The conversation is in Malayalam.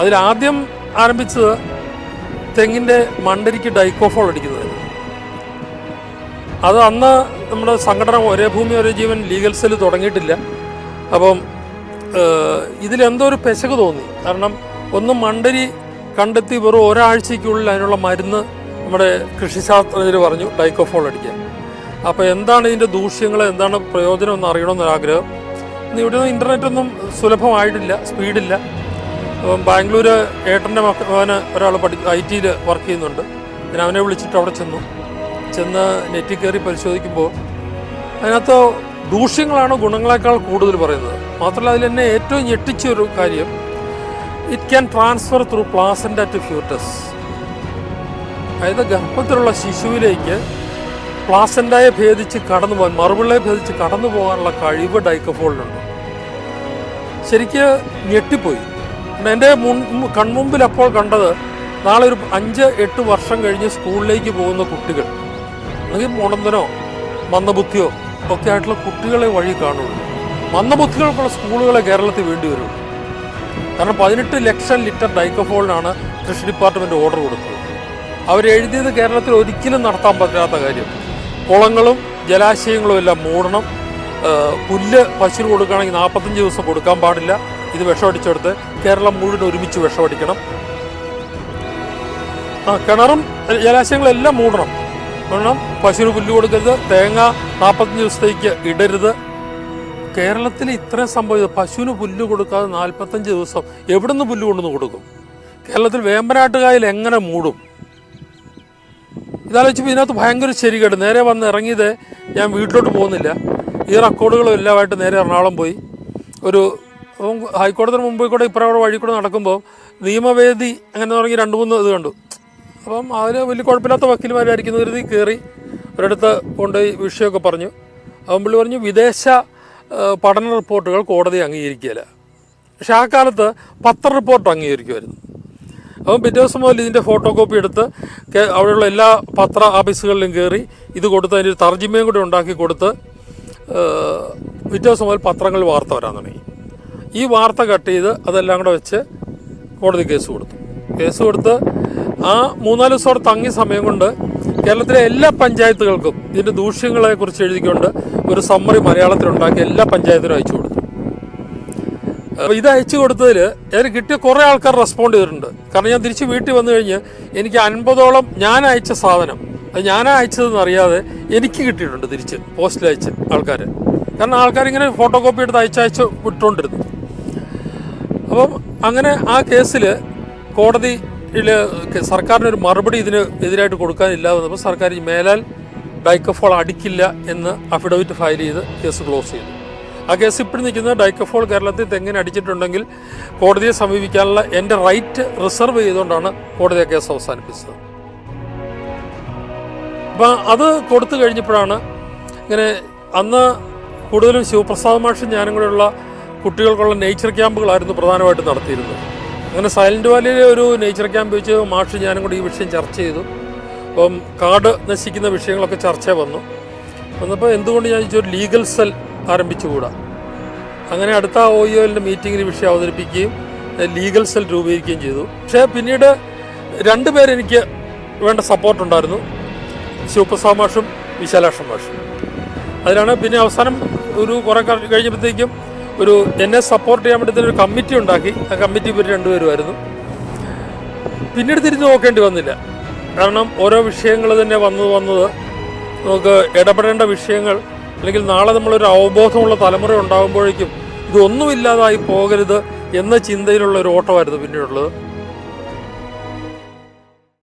അതിലാദ്യം ആരംഭിച്ചത് തെങ്ങിന്റെ മണ്ടരിക്ക് ഡൈക്കോഫോൾ അടിക്കുന്നതായിരുന്നു. അത് അന്ന് നമ്മുടെ സംഘടന ഒരേ ഭൂമി ഒരേ ജീവൻ ലീഗൽ സെൽ തുടങ്ങിയിട്ടില്ല. അപ്പം ഇതിലെന്തോ ഒരു പെശക് തോന്നി. കാരണം ഒന്ന് മണ്ടരി കണ്ടെത്തി വെറും ഒരാഴ്ചയ്ക്കുള്ളിൽ അതിനുള്ള മരുന്ന് നമ്മുടെ കൃഷിശാസ്ത്രജ്ഞർ പറഞ്ഞു ഡൈക്കോഫോൾ അടിക്കാൻ. അപ്പോൾ എന്താണ് ഇതിന്റെ ദൂഷ്യങ്ങൾ എന്താണ് പ്രയോജനം എന്ന് അറിയണമെന്നൊരാഗ്രഹം ഇവിടെ നിന്ന് ഇന്റർനെറ്റ് ഒന്നും സുലഭമായിട്ടില്ല സ്പീഡില്ല. ബാംഗ്ലൂർ ഏട്ടന്റെ മകന് ഒരാൾ പഠി ഐ ടിയിൽ വർക്ക് ചെയ്യുന്നുണ്ട്. ഞാൻ അവനെ വിളിച്ചിട്ട് അവിടെ ചെന്നു. ചെന്ന് നെറ്റിൽ കയറി പരിശോധിക്കുമ്പോൾ അതിനകത്ത് ദൂഷ്യങ്ങളാണ് ഗുണങ്ങളെക്കാൾ കൂടുതൽ പറയുന്നത്. മാത്രമല്ല അതിൽ എന്നെ ഏറ്റവും ഞെട്ടിച്ച ഒരു കാര്യം it can transfer through placenta to foetus അതായത് ഗർഭത്തിലുള്ള ശിശുവിലേക്ക് പ്ലാസന്റായെ ഭേദിച്ച് കടന്നു പോകാൻ മറുപിള്ളയെ ഭേദിച്ച് കടന്നു പോകാനുള്ള കഴിവ് ഡൈക്കഫോളിനുണ്ട്. ശരിക്ക് ഞെട്ടിപ്പോയി. എന്റെ മുൻ കൺമുമ്പിൽ അപ്പോൾ കണ്ടത് നാളെ ഒരു അഞ്ച് എട്ട് വർഷം കഴിഞ്ഞ് സ്കൂളിലേക്ക് പോകുന്ന കുട്ടികൾ. അല്ലെങ്കിൽ മുടന്തനോ മന്ദബുദ്ധിയോ ഒക്കെ ആയിട്ടുള്ള കുട്ടികളെ വഴി കാണുള്ളൂ. മന്ദബുദ്ധികൾക്കുള്ള സ്കൂളുകളെ കേരളത്തിൽ വേണ്ടി വരുള്ളൂ കാരണം പതിനെട്ട് ലക്ഷം ലിറ്റർ ഡൈക്കഫോളിനാണ് കൃഷി ഡിപ്പാർട്ട്മെന്റ് ഓർഡർ കൊടുത്തത്. അവരെഴുതിയത് കേരളത്തിൽ ഒരിക്കലും നടത്താൻ പറ്റാത്ത കാര്യം. കുളങ്ങളും ജലാശയങ്ങളും എല്ലാം മൂടണം. പുല്ല് പശുവിന് കൊടുക്കുകയാണെങ്കിൽ നാൽപ്പത്തഞ്ച് ദിവസം കൊടുക്കാൻ പാടില്ല. ഇത് വിഷമടിച്ചെടുത്ത് കേരളം മുഴുവൻ ഒരുമിച്ച് വിഷമടിക്കണം. ആ കിണറും ജലാശയങ്ങളെല്ലാം മൂടണം. കാരണം പശുവിന് പുല്ല് കൊടുക്കരുത്. തേങ്ങ നാൽപ്പത്തഞ്ച് ദിവസത്തേക്ക് ഇടരുത്. കേരളത്തിൽ ഇത്രയും സംഭവിച്ചത് പശുവിന് പുല്ല് കൊടുക്കാതെ നാൽപ്പത്തഞ്ച് ദിവസം എവിടെ നിന്ന് പുല്ല് കൊണ്ടുവന്ന് കൊടുക്കും? കേരളത്തിൽ വേമ്പനാട്ടുകായൽ എങ്ങനെ മൂടും? ഇതാലോചിച്ചപ്പോൾ ഇതിനകത്ത് ഭയങ്കര ശരികേട്. നേരെ വന്ന് ഇറങ്ങിയത് ഞാൻ വീട്ടിലോട്ട് പോകുന്നില്ല. ഈ റെക്കോർഡുകളും എല്ലാമായിട്ട് നേരെ എറണാകുളം പോയി. ഒരു അപ്പം ഹൈക്കോടതിന് മുമ്പിൽ കൂടെ ഇപ്പുറം വഴി കൂടെ നടക്കുമ്പോൾ നിയമവേദി അങ്ങനെ തുടങ്ങി രണ്ട് മൂന്ന് ഇത് കണ്ടു. അപ്പം അതിൽ വലിയ കുഴപ്പമില്ലാത്ത വക്കീൽമാരായിരിക്കുന്ന കരുതി കയറി ഒരിടത്ത് കൊണ്ടുപോയി വിഷയമൊക്കെ പറഞ്ഞു. അവൻ പുള്ളി പറഞ്ഞു വിദേശ പഠന റിപ്പോർട്ടുകൾ കോടതി അംഗീകരിക്കുകയില്ല. പക്ഷെ ആ കാലത്ത് പത്ര റിപ്പോർട്ട് അംഗീകരിക്കുമായിരുന്നു. അപ്പം പിറ്റേ ദിവസം മുതൽ ഇതിന്റെ ഫോട്ടോ കോപ്പി എടുത്ത് അവിടെയുള്ള എല്ലാ പത്ര ഓഫീസുകളിലും കയറി ഇത് കൊടുത്ത് അതിന്റെ ഒരു തർജിമയും കൂടി ഉണ്ടാക്കി കൊടുത്ത് പിറ്റേ ദിവസം മുതൽ പത്രങ്ങളിൽ വാർത്ത വരാൻ തുടങ്ങി. ഈ വാർത്ത കട്ട് ചെയ്ത് അതെല്ലാം കൂടെ വെച്ച് കോടതി കേസ് കൊടുത്തു. കേസ് കൊടുത്ത് ആ മൂന്നാൽ ദിവസത്തോടെ തങ്ങിയ സമയം കൊണ്ട് കേരളത്തിലെ എല്ലാ പഞ്ചായത്തുകൾക്കും ഇതിന്റെ ദൂഷ്യങ്ങളെ കുറിച്ച് എഴുതിക്കൊണ്ട് ഒരു സമ്മറി മലയാളത്തിലുണ്ടാക്കി എല്ലാ പഞ്ചായത്തിനും അയച്ചു കൊടുത്തു. അപ്പോൾ ഇത് അയച്ചു കൊടുത്തതിൽ എനിക്ക് കിട്ടിയ കുറേ ആൾക്കാർ റെസ്പോണ്ട് ചെയ്തിട്ടുണ്ട്. കാരണം ഞാൻ തിരിച്ച് വീട്ടിൽ വന്നു കഴിഞ്ഞ് എനിക്ക് അൻപതോളം ഞാൻ അയച്ച സാധനം അത് ഞാനാ അയച്ചതെന്ന് അറിയാതെ എനിക്ക് കിട്ടിയിട്ടുണ്ട് തിരിച്ച് പോസ്റ്റിൽ അയച്ച് ആൾക്കാർ കാരണം ആൾക്കാർ ഇങ്ങനെ ഫോട്ടോ കോപ്പി എടുത്ത് അയച്ചയച്ച് വിട്ടുകൊണ്ടിരുന്നു. അപ്പം അങ്ങനെ ആ കേസിൽ കോടതിയിൽ സർക്കാരിനൊരു മറുപടി ഇതിന് എതിരായിട്ട് കൊടുക്കാനില്ലാതെ വന്നപ്പോൾ സർക്കാർ ഈ മേലാൽ ഡൈക്കഫോൾ അടിക്കില്ല എന്ന് അഫിഡവിറ്റ് ഫയൽ ചെയ്ത് കേസ് ക്ലോസ് ചെയ്തു. ആ കേസ് ഇപ്പോഴും നിൽക്കുന്നത് ഡൈക്കഫോൾ കേരളത്തിൽ തെങ്ങിന് അടിച്ചിട്ടുണ്ടെങ്കിൽ കോടതിയെ സമീപിക്കാനുള്ള എന്റെ റൈറ്റ് റിസർവ് ചെയ്തുകൊണ്ടാണ് കോടതി ആ കേസ് അവസാനിപ്പിച്ചത്. അപ്പം അത് കൊടുത്തു കഴിഞ്ഞപ്പോഴാണ് ഇങ്ങനെ അന്ന് കൂടുതലും ശിവപ്രസാദ് മാഷും ഞാനും കൂടെയുള്ള കുട്ടികൾക്കുള്ള നേച്ചർ ക്യാമ്പുകളായിരുന്നു പ്രധാനമായിട്ട് നടത്തിയിരുന്നത്. അങ്ങനെ സൈലന്റ് വാലിയിലെ ഒരു നേച്ചർ ക്യാമ്പ് വെച്ച് മാഷ് ഞാനും കൂടി ഈ വിഷയം ചർച്ച ചെയ്തു. അപ്പം കാട് നശിക്കുന്ന വിഷയങ്ങളൊക്കെ ചർച്ച വന്നു. വന്നപ്പോൾ എന്തുകൊണ്ട് ഞാൻ ഒരു ലീഗൽ സെൽ ആരംഭിച്ചുകൂടാ? അങ്ങനെ അടുത്ത ഒ ഇ എല്ലിന്റെ മീറ്റിങ്ങിൽ വിഷയം അവതരിപ്പിക്കുകയും ലീഗൽ സെൽ രൂപീകരിക്കുകയും ചെയ്തു. പക്ഷേ പിന്നീട് രണ്ടുപേരെനിക്ക് വേണ്ട സപ്പോർട്ടുണ്ടായിരുന്നു ശിവപ്രസാദ് മാഷും വിശാലാക്ഷം മാഷും. അതിലാണ് പിന്നെ അവസാനം ഒരു കുറെ കഴിഞ്ഞപ്പോഴത്തേക്കും ഒരു എന്നെ സപ്പോർട്ട് ചെയ്യാൻ വേണ്ടി ഒരു കമ്മിറ്റി ഉണ്ടാക്കി. ആ കമ്മിറ്റി ഇവർ രണ്ടുപേരുമായിരുന്നു. പിന്നീട് തിരിഞ്ഞു നോക്കേണ്ടി വന്നില്ല. കാരണം ഓരോ വിഷയങ്ങൾ തന്നെ വന്നത് വന്നത് നമുക്ക് ഇടപെടേണ്ട വിഷയങ്ങൾ അല്ലെങ്കിൽ നാളെ നമ്മളൊരു അവബോധമുള്ള തലമുറ ഉണ്ടാകുമ്പോഴേക്കും ഇതൊന്നുമില്ലാതായി പോകരുത് എന്ന ചിന്തയിലുള്ള ഒരു ഓട്ടമായിരുന്നു പിന്നീടുള്ളത്.